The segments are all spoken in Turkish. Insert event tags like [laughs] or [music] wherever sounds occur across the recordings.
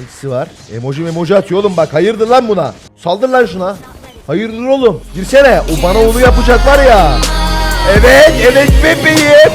Ultisi var. Emoji emoji atıyor oğlum bak. Hayırdır lan buna. Saldır lan şuna. Hayırdır oğlum. Girsene. O bana onu yapacak var ya. Evet evet bebeğim.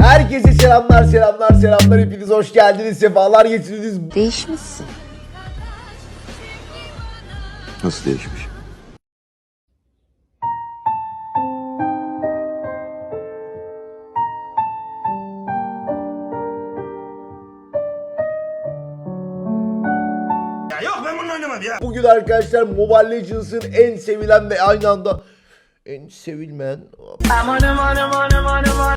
Herkese selamlar selamlar selamlar. Hepiniz hoş geldiniz. Sefalar getirdiniz. Değişmişsin. Nasıl değişmiş? Ya. Bugün arkadaşlar Mobile Legends'ın en sevilen ve aynı anda en sevilmeyen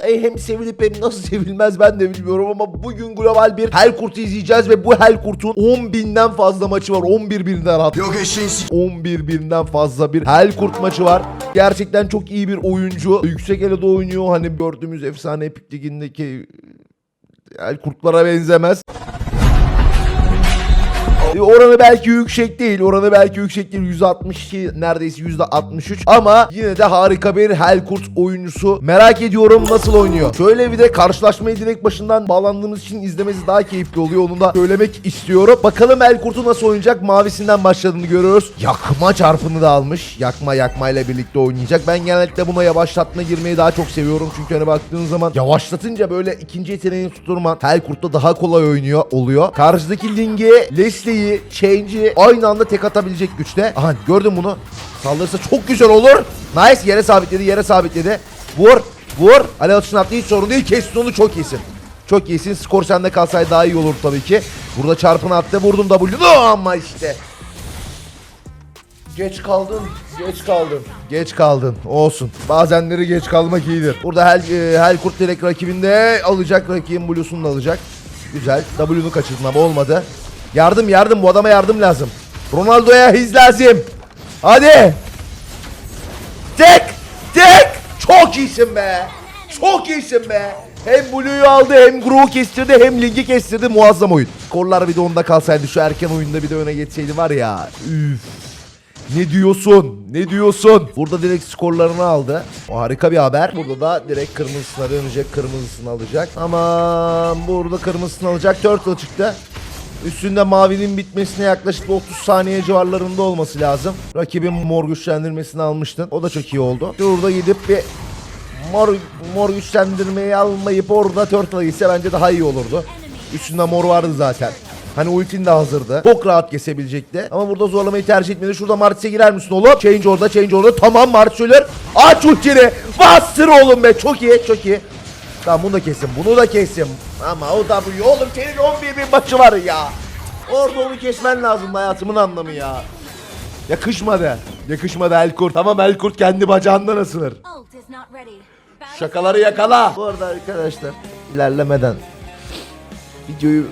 Ey hem sevilip hem nasıl sevilmez ben de bilmiyorum ama bugün global bir Helkurt'u izleyeceğiz ve bu Helkurt'un 10 binden fazla maçı var 11 binden hatta Yok eşeğin s- 11 binden fazla bir Helkurt maçı var. Gerçekten çok iyi bir oyuncu. Yüksek elede oynuyor. Hani gördüğümüz efsane Epic Ligi'ndeki Helkurtlara benzemez. E, Oranı belki yüksek değil. Oranı belki yüksek değil. 162 neredeyse %63. Ama yine de harika bir Helkurt oyuncusu. Merak ediyorum nasıl oynuyor. Şöyle bir de karşılaşmayı direkt başından bağlandığımız için izlemesi daha keyifli oluyor. Onu da söylemek istiyorum. Bakalım Helkurt'u nasıl oynayacak. Mavisinden başladığını görüyoruz. Yakma çarpını da almış. Yakma yakma ile birlikte oynayacak. Ben genellikle buna yavaşlatma girmeyi daha çok seviyorum. Çünkü hani baktığın zaman yavaşlatınca böyle ikinci yeteneğini tutturman Helkurt'ta daha kolay oynuyor oluyor. Karşıdaki Ling'i, Leslie'yi, Change'i aynı anda tek atabilecek güçte. Aha gördün bunu. Saldırırsa çok güzel olur. Nice yere sabitledi yere sabitledi. Vur vur. Alev atışını attı hiç sorun değil. Kestin onu çok iyisin. Çok iyisin. Skor sende kalsaydı daha iyi olur tabii ki. Burada çarpını attı. Vurdum W'nu ama işte. Geç kaldın, geç kaldın. Geç kaldın. Olsun. Bazenleri geç kalmak iyidir. Burada Hel, e, Helkurt direkt rakibinde alacak. Rakibin Blue'sunu da alacak. Güzel. W'nu kaçırdın ama olmadı. Yardım yardım. Bu adama yardım lazım. Ronaldo'ya hız lazım. Hadi. Tek. Tek. Çok iyisin be. Çok iyisin be. Hem Blue'yu aldı hem Grove'u kestirdi hem Ligi kestirdi. Muazzam oyun. Skorlar bir de onda kalsaydı şu erken oyunda bir de öne geçseydi var ya. Üf. Ne diyorsun? Ne diyorsun? Burada direkt skorlarını aldı. O harika bir haber. Burada da direkt kırmızısına dönecek. Kırmızısını alacak. Ama burada kırmızısını alacak. Turtle çıktı. Üstünde mavinin bitmesine yaklaşık bir 30 saniye civarlarında olması lazım. Rakibin mor güçlendirmesini almıştın. O da çok iyi oldu. Burada gidip bir mor, mor güçlendirmeyi almayıp orada Turtle ise bence daha iyi olurdu. Üstünde mor vardı zaten. Hani ultin de hazırdı. Çok rahat kesebilecekti. Ama burada zorlamayı tercih etmedi. Şurada Martis'e girer misin oğlum? Change orada, change orada. Tamam Martis ölür. Aç ultini. Bastır oğlum be. Çok iyi, çok iyi. Tamam bunu da kesin, bunu da kesin. Ama o W oğlum senin 11 bin maçı var ya. Orada onu kesmen lazım hayatımın anlamı ya. Yakışmadı. Yakışmadı Elkurt. Tamam Elkurt kendi bacağından ready. Şakaları yakala. Bu arada arkadaşlar ilerlemeden videoyu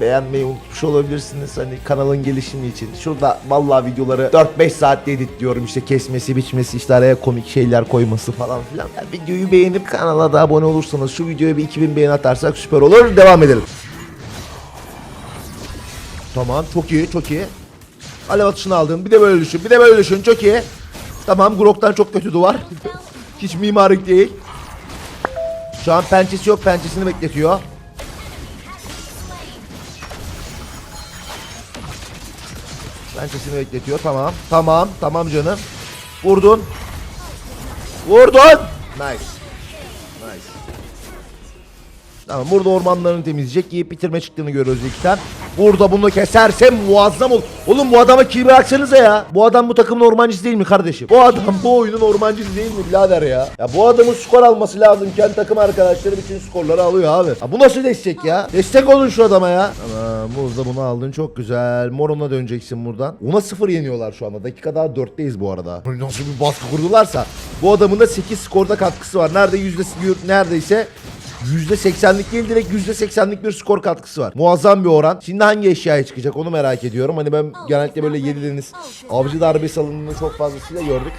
beğenmeyi unutmuş olabilirsiniz. Hani kanalın gelişimi için. Şurada vallahi videoları 4-5 saatte editliyorum. işte kesmesi, biçmesi, işte araya komik şeyler koyması falan filan. Yani videoyu beğenip kanala da abone olursanız şu videoya bir 2000 beğeni atarsak süper olur. Devam edelim. Tamam çok iyi çok iyi. Alev atışını aldım. Bir de böyle düşün. Bir de böyle düşün. Çok iyi. Tamam Grok'tan çok kötü duvar. Hiç mimarik değil. Şu an pençesi yok. Pençesini bekletiyor. Pençesini bekletiyor. Tamam. Tamam. Tamam canım. Vurdun. Vurdun. Nice. Nice. Tamam burada ormanlarını temizleyecek. Yiyip bitirme çıktığını görüyoruz ilkten. Burada bunu kesersem muazzam olur. Oğlum bu adama kill bıraksanıza ya. Bu adam bu takımın ormancısı değil mi kardeşim? Bu adam bu oyunun ormancısı değil mi birader ya? Ya bu adamın skor alması lazım. Kendi takım arkadaşları bütün skorları alıyor abi. Ya bu nasıl destek ya? Destek olun şu adama ya. Tamam burada bunu aldın çok güzel. Moron'a döneceksin buradan. Ona sıfır yeniyorlar şu anda. Dakika daha 4'teyiz bu arada. Nasıl bir baskı kurdularsa. Bu adamın da 8 skorda katkısı var. Nerede yüzde neredeyse %80'lik değil direkt %80'lik bir skor katkısı var. Muazzam bir oran. Şimdi hangi eşyaya çıkacak onu merak ediyorum. Hani ben genellikle böyle yediğiniz avcı darbesi alındığını çok fazlasıyla gördük.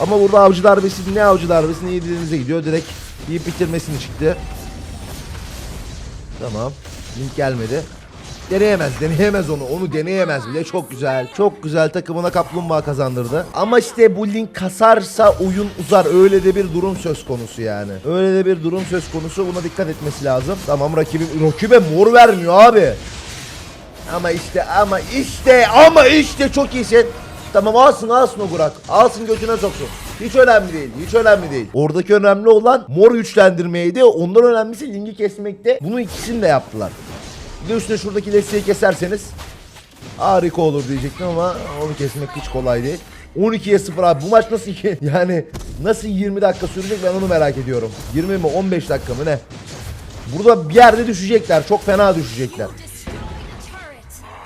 Ama burada avcı darbesi ne avcı darbesi ne yediğinize gidiyor. Direkt yiyip bitirmesini çıktı. Tamam. Link gelmedi. Deneyemez, deneyemez onu. Onu deneyemez bile. Çok güzel. Çok güzel takımına kaplumbağa kazandırdı. Ama işte bu link kasarsa oyun uzar. Öyle de bir durum söz konusu yani. Öyle de bir durum söz konusu. Buna dikkat etmesi lazım. Tamam rakibim rakibe mor vermiyor abi. Ama işte ama işte ama işte çok iyisin. Tamam alsın alsın o Gurak. Alsın götüne soksun. Hiç önemli değil. Hiç önemli değil. Oradaki önemli olan mor güçlendirmeydi. Ondan önemlisi linki kesmekte. Bunu ikisini de yaptılar. Bir de üstüne şuradaki desteği keserseniz harika olur diyecektim ama onu kesmek hiç kolay değil. 12'ye 0 abi bu maç nasıl iki- [laughs] yani nasıl 20 dakika sürecek ben onu merak ediyorum. 20 mi 15 dakika mı ne? Burada bir yerde düşecekler. Çok fena düşecekler.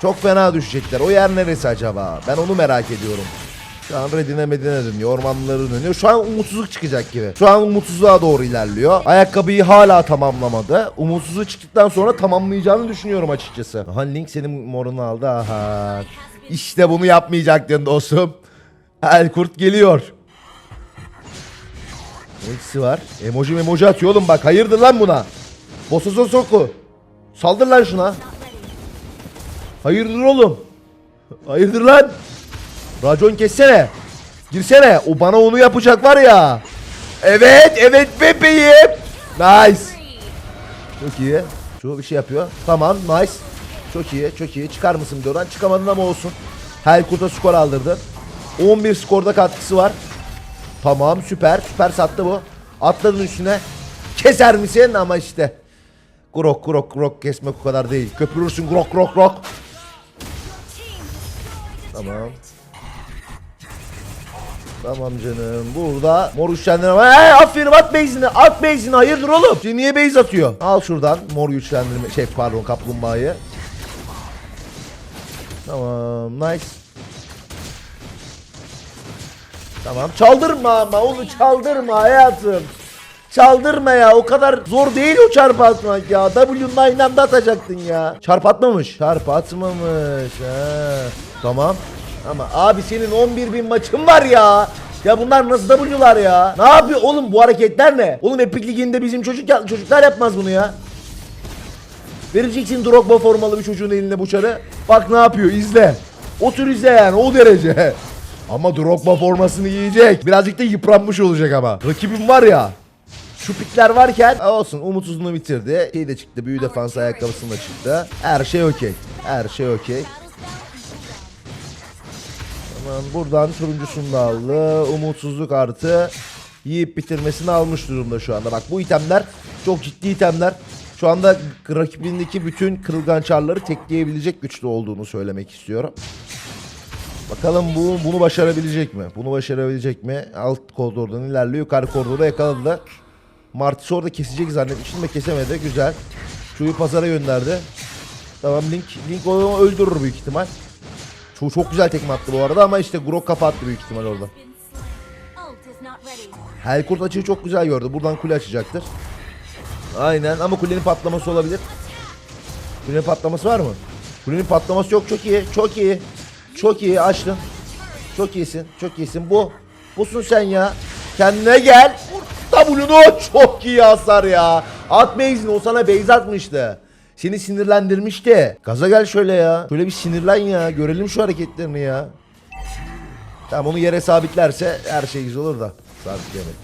Çok fena düşecekler. O yer neresi acaba? Ben onu merak ediyorum. Şu an Redine Medine dönüyor. Ormanları dönüyor. Şu an umutsuzluk çıkacak gibi. Şu an umutsuzluğa doğru ilerliyor. Ayakkabıyı hala tamamlamadı. Umutsuzluğu çıktıktan sonra tamamlayacağını düşünüyorum açıkçası. Aha Link senin morunu aldı. Aha. İşte bunu yapmayacaktın dostum. Elkurt geliyor. Ultisi var. Emoji emoji atıyor oğlum bak. Hayırdır lan buna? Bosozo soku. Saldır lan şuna. Hayırdır oğlum? Hayırdır lan? Racon kessene. Girsene. O bana onu yapacak var ya. Evet, evet bebeğim. Nice. Çok iyi. Şu bir şey yapıyor. Tamam, nice. Çok iyi, çok iyi. Çıkar mısın bir oradan? Çıkamadın ama olsun. Helkurt'a skor aldırdı. 11 skorda katkısı var. Tamam, süper. Süper sattı bu. Atladın üstüne. Keser misin? Ama işte. Grok grok grok kesmek o kadar değil. Köpürürsün grok grok grok. Tamam. Tamam canım. Burada mor güçlendirme. Hey, aferin at base'ini. At base'ini. Hayırdır oğlum? Şimdi niye base atıyor? Al şuradan mor güçlendirme. Şey pardon kaplumbağayı. Tamam. Nice. Tamam. Çaldırma ama onu çaldırma hayatım. Çaldırma ya o kadar zor değil o çarp atmak ya. W'nun aynı anda atacaktın ya. Çarp atmamış. Çarp atmamış. Ha. Tamam. Ama abi senin 11 bin maçın var ya. Ya bunlar nasıl W'lar ya? Ne yapıyor oğlum bu hareketler ne? Oğlum Epic Ligi'nde bizim çocuk çocuklar yapmaz bunu ya. Vereceksin Drogba formalı bir çocuğun eline bu çarı. Bak ne yapıyor izle. Otur izle yani o derece. [laughs] Ama Drogba formasını giyecek. Birazcık da yıpranmış olacak ama. Rakibim var ya. Şu pikler varken Ha, olsun umutsuzluğunu bitirdi. Şey de çıktı. Büyü defans ayakkabısını da çıktı. Her şey okey. Her şey okey. Tamam buradan turuncusunu da aldı. Umutsuzluk artı yiyip bitirmesini almış durumda şu anda. Bak bu itemler çok ciddi itemler. Şu anda rakibindeki bütün kırılgan çarları tekleyebilecek güçlü olduğunu söylemek istiyorum. Bakalım bu bunu başarabilecek mi? Bunu başarabilecek mi? Alt koridordan ilerliyor. Yukarı koridorda yakaladı. Martis orada kesecek zannetmiştim ve kesemedi. Güzel. Şuyu pazara gönderdi. Tamam Link Link onu öldürür büyük ihtimal. Çok, çok güzel tekme attı bu arada ama işte Grok kafa büyük ihtimal orada. Helkurt açıyı çok güzel gördü. Buradan kule açacaktır. Aynen ama kulenin patlaması olabilir. Kulenin patlaması var mı? Kulenin patlaması yok. Çok iyi. Çok iyi. Çok iyi. Açtın. Çok iyisin. Çok iyisin. Bu. Busun sen ya. Kendine gel. W'nu çok iyi hasar ya. At base'ini o sana base atmıştı. Seni sinirlendirmişti. Gaza gel şöyle ya. Şöyle bir sinirlen ya. Görelim şu hareketlerini ya. Tamam onu yere sabitlerse her şey güzel olur da. Sabitleyemedi.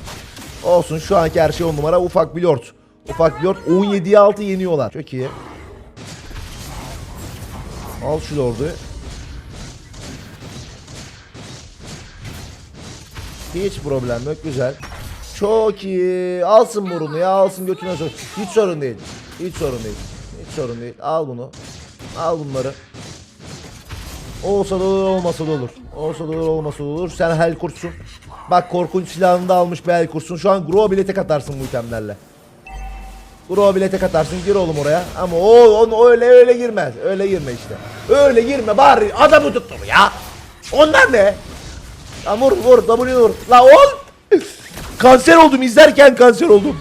Olsun şu anki her şey on numara. Ufak bir lord. Ufak bir lord. 17'ye 6 yeniyorlar. Çok iyi. Al şu lordu. Hiç problem yok. Güzel. Çok iyi. Alsın burunu ya. Alsın götüne sok. Hiç sorun değil. Hiç sorun değil. Sorun değil. Al bunu. Al bunları. Olsa da olur olmasa da olur. Olsa da olur olmasa da olur. Sen hel kursun. Bak korkunç silahını da almış bir hel kursun. Şu an Grova bile tek atarsın bu itemlerle. Grova bile tek atarsın. Gir oğlum oraya. Ama o onu öyle öyle girmez. Öyle girme işte. Öyle girme bari adamı tuttur ya. Onlar ne? Lan vur vur W vur. La ol. kanser oldum izlerken kanser oldum.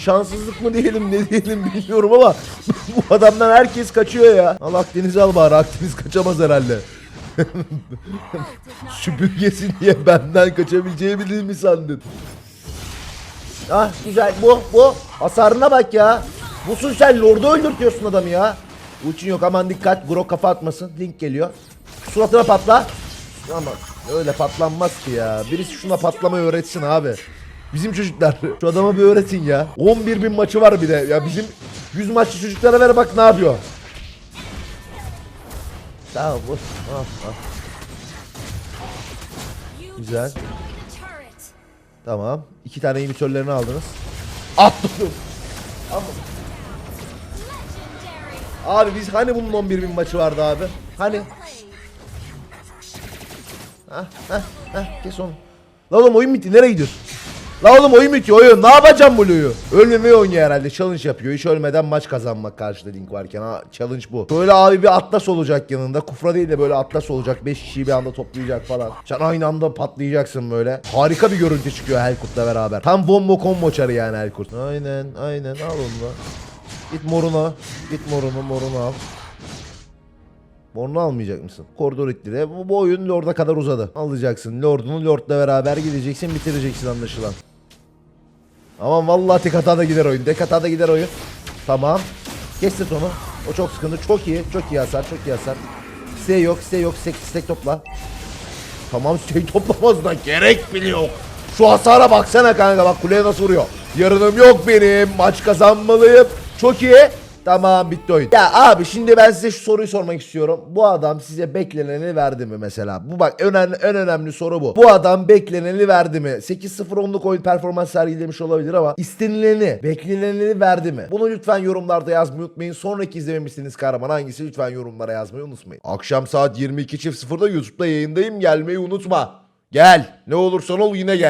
Şanssızlık mı diyelim ne diyelim bilmiyorum ama [laughs] bu adamdan herkes kaçıyor ya. Al Akdeniz'i al bari Akdeniz kaçamaz herhalde. [laughs] Süpürgesi diye benden kaçabileceğimi mi sandın? Ah güzel bu bu. Hasarına bak ya. Busun sen Lord'u öldürtüyorsun adamı ya. Ultin yok aman dikkat. Grok kafa atmasın. Link geliyor. Suratına patla. Ama öyle patlanmaz ki ya. Birisi şuna patlamayı öğretsin abi. Bizim çocuklar. Şu adama bir öğretin ya. 11 bin maçı var bir de. Ya bizim 100 maçlı çocuklara ver bak ne yapıyor. Tamam bu. Ah, ah. Güzel. Tamam. İki tane imitörlerini aldınız. Atladım. Ama Legendary. Abi biz hani bunun 11 bin maçı vardı abi? Hani? Hah hah hah kes onu. La oğlum oyun bitti nereye gidiyorsun? La oğlum oyun bitiyor oyun ne yapacağım Blue'yu? Ölmemeyi oynuyor herhalde challenge yapıyor. Hiç ölmeden maç kazanmak karşıda Link varken ha challenge bu. Böyle abi bir atlas olacak yanında. Kufra değil de böyle atlas olacak. 5 kişiyi bir anda toplayacak falan. Sen aynı anda patlayacaksın böyle. Harika bir görüntü çıkıyor Helkurt'la beraber. Tam bombo combo çarı yani Helkurt. Aynen aynen al onu da. Git moruna. Git morunu morunu al. Morunu almayacak mısın? Koridor ittire. Bu, bu oyun Lord'a kadar uzadı. Alacaksın. Lord'unu Lord'la beraber gideceksin. Bitireceksin anlaşılan. Aman vallahi tek hatada gider oyun. Tek hatada gider oyun. Tamam. Kestin onu. O çok sıkıntı. Çok iyi. Çok iyi hasar. Çok iyi hasar. Site yok. Site yok. Stek, stek topla. Tamam siteyi [laughs] toplamazdan gerek bile yok. Şu hasara baksana kanka bak kuleye nasıl vuruyor. Yarınım yok benim. Maç kazanmalıyım. Çok iyi. Tamam bitti oyun. Ya abi şimdi ben size şu soruyu sormak istiyorum. Bu adam size bekleneni verdi mi mesela? Bu bak en, en önemli soru bu. Bu adam bekleneni verdi mi? 8-0-10'luk oyun performans sergilemiş olabilir ama istenileni, bekleneni verdi mi? Bunu lütfen yorumlarda yazmayı unutmayın. Sonraki izlememişsiniz kahraman hangisi lütfen yorumlara yazmayı unutmayın. Akşam saat 22.00'da YouTube'da yayındayım. Gelmeyi unutma. Gel. Ne olursan ol yine gel.